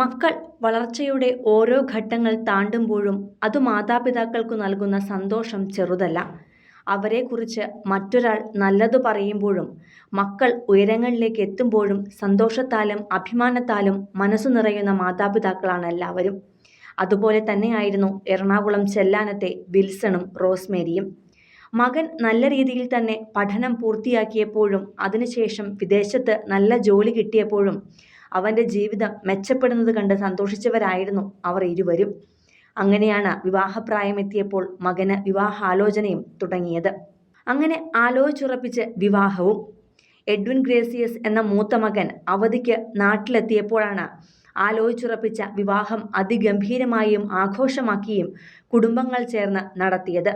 മക്കൾ വളർച്ചയുടെ ഓരോ ഘട്ടങ്ങൾ താണ്ടുമ്പോഴും അത് മാതാപിതാക്കൾക്ക് നൽകുന്ന സന്തോഷം ചെറുതല്ല. അവരെക്കുറിച്ച് മറ്റൊരാൾ നല്ലത് പറയുമ്പോഴും മക്കൾ ഉയരങ്ങളിലേക്ക് എത്തുമ്പോഴും സന്തോഷത്താലും അഭിമാനത്താലും മനസ്സ് നിറയുന്ന മാതാപിതാക്കളാണ് എല്ലാവരും. അതുപോലെ തന്നെയായിരുന്നു എറണാകുളം ചെല്ലാനത്തെ വിൽസണും റോസ്മേരിയും. മകൻ നല്ല രീതിയിൽ തന്നെ പഠനം പൂർത്തിയാക്കിയപ്പോഴും അതിനുശേഷം വിദേശത്ത് നല്ല ജോലി കിട്ടിയപ്പോഴും അവന്റെ ജീവിതം മെച്ചപ്പെടുന്നത് കണ്ട് സന്തോഷിച്ചവരായിരുന്നു അവർ ഇരുവരും. അങ്ങനെയാണ് വിവാഹപ്രായം വിവാഹപ്രായമെത്തിയപ്പോൾ മകന് വിവാഹാലോചനയും തുടങ്ങിയത്. അങ്ങനെ ആലോചിച്ചുറപ്പിച്ച് വിവാഹവും. എഡ്വിൻ ഗ്രേസിയസ് എന്ന മൂത്ത മകൻ അവധിക്ക് നാട്ടിലെത്തിയപ്പോഴാണ് ആലോചിച്ചുറപ്പിച്ച വിവാഹം അതിഗംഭീരമായും ആഘോഷമാക്കിയും കുടുംബങ്ങൾ ചേർന്ന് നടത്തിയത്.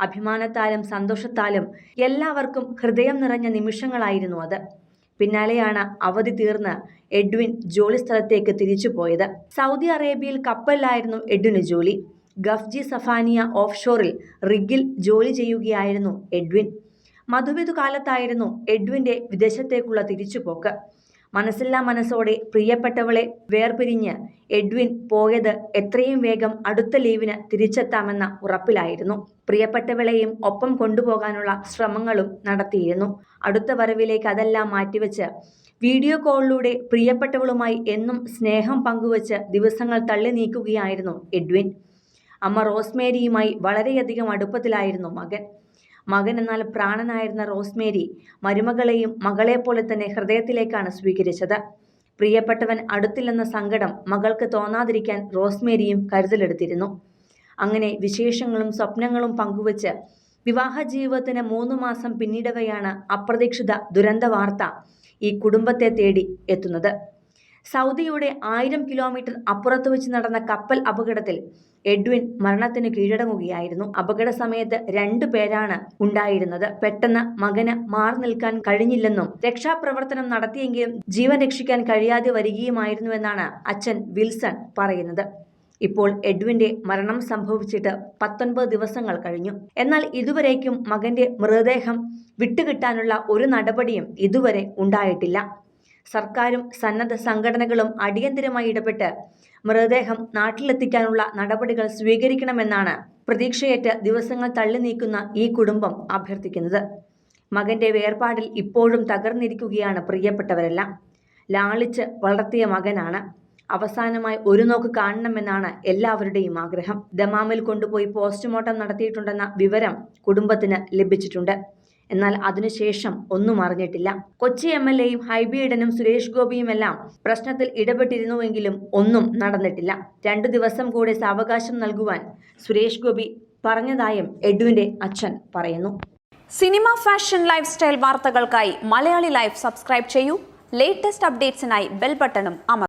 അഭിമാനത്താലും സന്തോഷത്താലും എല്ലാവർക്കും ഹൃദയം നിറഞ്ഞ നിമിഷങ്ങളായിരുന്നു അത്. പിന്നാലെയാണ് അവധി തീർന്ന് എഡ്വിൻ ജോലി സ്ഥലത്തേക്ക് തിരിച്ചു പോയത്. സൗദി അറേബ്യയിൽ കപ്പലിലായിരുന്നു എഡ്വിന് ജോലി. ഗഫ്ജി സഫാനിയ ഓഫ് ഷോറിൽ റിഗിൽ ജോലി ചെയ്യുകയായിരുന്നു എഡ്വിൻ. മധുവിധു കാലത്തായിരുന്നു എഡ്വിന്റെ വിദേശത്തേക്കുള്ള തിരിച്ചുപോക്ക്. മനസ്സില്ലാ മനസ്സോടെ പ്രിയപ്പെട്ടവളെ വേർപിരിഞ്ഞ് എഡ്വിൻ പോയത് എത്രയും വേഗം അടുത്ത ലീവിന് തിരിച്ചെത്താമെന്ന ഉറപ്പിലായിരുന്നു. പ്രിയപ്പെട്ടവളെയും ഒപ്പം കൊണ്ടുപോകാനുള്ള ശ്രമങ്ങളും നടത്തിയിരുന്നു. അടുത്ത വരവിലേക്ക് അതെല്ലാം മാറ്റിവെച്ച് വീഡിയോ കോളിലൂടെ പ്രിയപ്പെട്ടവളുമായി എന്നും സ്നേഹം പങ്കുവച്ച് ദിവസങ്ങൾ തള്ളി നീക്കുകയായിരുന്നു എഡ്വിൻ. അമ്മ റോസ്മേരിയുമായി വളരെയധികം അടുപ്പത്തിലായിരുന്നു മകൻ. മകൻ എന്നാൽ പ്രാണനായിരുന്ന റോസ്മേരി മരുമകളെയും മകളെപ്പോലെ തന്നെ ഹൃദയത്തിലേക്കാണ് സ്വീകരിച്ചത്. പ്രിയപ്പെട്ടവൻ അടുത്തില്ലെന്ന സങ്കടം മകൾക്ക് തോന്നാതിരിക്കാൻ റോസ്മേരിയും കരുതലെടുത്തിരുന്നു. അങ്ങനെ വിശേഷങ്ങളും സ്വപ്നങ്ങളും പങ്കുവച്ച് വിവാഹ ജീവിതത്തിന് മൂന്ന് മാസം പിന്നിടവെയാണ് അപ്രതീക്ഷിത ദുരന്ത വാർത്ത ഈ കുടുംബത്തെ തേടി എത്തുന്നത്. സൗദിയുടെ ആയിരം കിലോമീറ്റർ അപ്പുറത്ത് വെച്ച് നടന്ന കപ്പൽ അപകടത്തിൽ എഡ്വിൻ മരണത്തിന് കീഴടങ്ങുകയായിരുന്നു. അപകട സമയത്ത് രണ്ടു പേരാണ് ഉണ്ടായിരുന്നത്. പെട്ടെന്ന് മകന് മാറി നിൽക്കാൻ കഴിഞ്ഞില്ലെന്നും രക്ഷാപ്രവർത്തനം നടത്തിയെങ്കിലും ജീവൻ രക്ഷിക്കാൻ കഴിയാതെ വരികയുമായിരുന്നുവെന്നാണ് അച്ഛൻ വിൽസൺ പറയുന്നത്. ഇപ്പോൾ എഡ്വിന്റെ മരണം സംഭവിച്ചിട്ട് പത്തൊൻപത് ദിവസങ്ങൾ കഴിഞ്ഞു. എന്നാൽ ഇതുവരേക്കും മകന്റെ മൃതദേഹം വിട്ടുകിട്ടാനുള്ള ഒരു നടപടിയും ഇതുവരെ ഉണ്ടായിട്ടില്ല. സർക്കാരും സന്നദ്ധ സംഘടനകളും അടിയന്തരമായി ഇടപെട്ട് മൃതദേഹം നാട്ടിലെത്തിക്കാനുള്ള നടപടികൾ സ്വീകരിക്കണമെന്നാണ് പ്രതീക്ഷയേറ്റ് ദിവസങ്ങൾ തള്ളി നീക്കുന്ന ഈ കുടുംബം അഭ്യർത്ഥിക്കുന്നത്. മകന്റെ വേർപാടിൽ ഇപ്പോഴും തകർന്നിരിക്കുകയാണ് പ്രിയപ്പെട്ടവരെല്ലാം. ലാളിച്ച് വളർത്തിയ മകനാണ്. അവസാനമായി ഒരു നോക്ക് കാണണമെന്നാണ് എല്ലാവരുടെയും ആഗ്രഹം. ദമാമിൽ കൊണ്ടുപോയി പോസ്റ്റ്മോർട്ടം നടത്തിയിട്ടുണ്ടെന്ന വിവരം കുടുംബത്തിന് ലഭിച്ചിട്ടുണ്ട്. എന്നാൽ അതിനുശേഷം ഒന്നും അറിഞ്ഞിട്ടില്ല. കൊച്ചി എം എൽ എയും ഹൈബിയിഡനും സുരേഷ് ഗോപിയുമെല്ലാം പ്രശ്നത്തിൽ ഇടപെട്ടിരുന്നുവെങ്കിലും ഒന്നും നടന്നിട്ടില്ല. രണ്ടു ദിവസം കൂടെ സാവകാശം നൽകുവാൻ സുരേഷ് ഗോപി പറഞ്ഞതായും എഡുവിന്റെ അച്ഛൻ പറയുന്നു. സിനിമ ഫാഷൻ ലൈഫ് സ്റ്റൈൽ വാർത്തകൾക്കായി മലയാളി ലൈഫ് സബ്സ്ക്രൈബ് ചെയ്യൂ. ലേറ്റസ്റ്റ് അപ്ഡേറ്റ്സിനായി ബെൽ ബട്ടണും അമർ